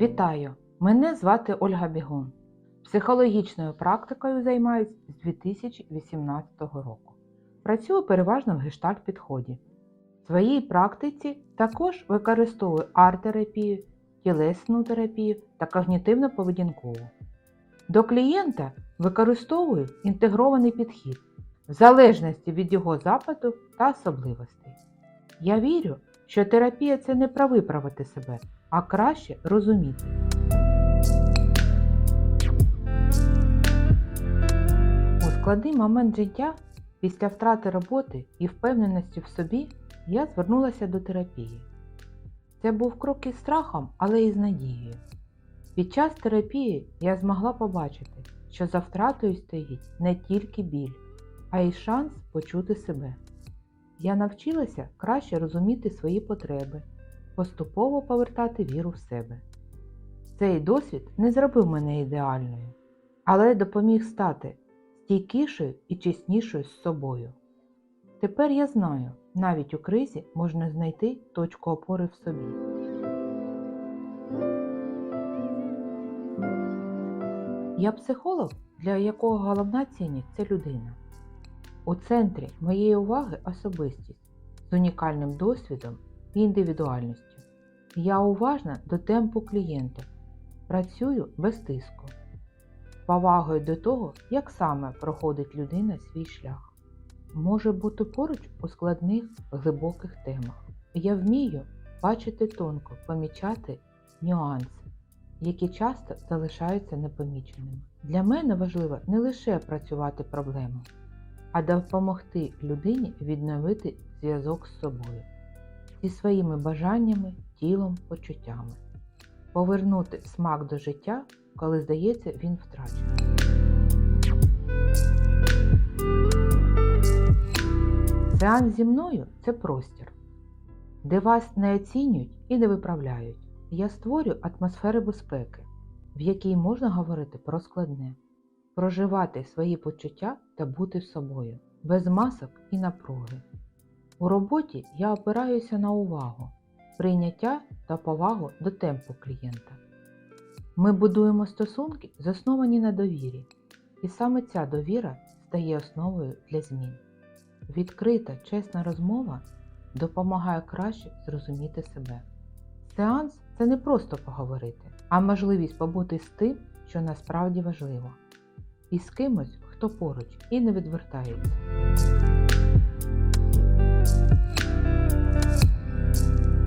Вітаю! Мене звати Ольга Бігун. Психологічною практикою займаюсь з 2018 року. Працюю переважно в гештальт-підході. В своїй практиці також використовую арт-терапію, тілесну терапію та когнітивно-поведінкову. До клієнта використовую інтегрований підхід в залежності від його запиту та особливостей. Я вірю, що терапія це не про виправити себе, а краще розуміти. У складний момент життя, після втрати роботи і впевненості в собі, я звернулася до терапії. Це був крок із страхом, але і з надією. Під час терапії я змогла побачити, що за втратою стоїть не тільки біль, а й шанс почути себе. Я навчилася краще розуміти свої потреби, поступово повертати віру в себе. Цей досвід не зробив мене ідеальною, але допоміг стати стійкішою і чеснішою з собою. Тепер я знаю, навіть у кризі можна знайти точку опори в собі. Я психолог, для якого головна цінність це людина. У центрі моєї уваги особистість з унікальним досвідом і індивідуальністю. Я уважна до темпу клієнта, працюю без тиску, повагою до того, як саме проходить людина свій шлях. Може бути поруч у складних глибоких темах. Я вмію бачити тонко, помічати нюанси, які часто залишаються непоміченими. Для мене важливо не лише працювати проблему, а допомогти людині відновити зв'язок з собою, зі своїми бажаннями, тілом, почуттями, повернути смак до життя, коли здається, він втрачений. Сеанс зі мною це простір, де вас не оцінюють і не виправляють. Я створю атмосферу безпеки, в якій можна говорити про складне, проживати свої почуття та бути собою, без масок і напруги. У роботі я опираюся на увагу, прийняття та повагу до темпу клієнта. Ми будуємо стосунки, засновані на довірі, і саме ця довіра стає основою для змін. Відкрита, чесна розмова допомагає краще зрозуміти себе. Сеанс це не просто поговорити, а можливість побути з тим, що насправді важливо, і з кимось, хто поруч і не відвертається.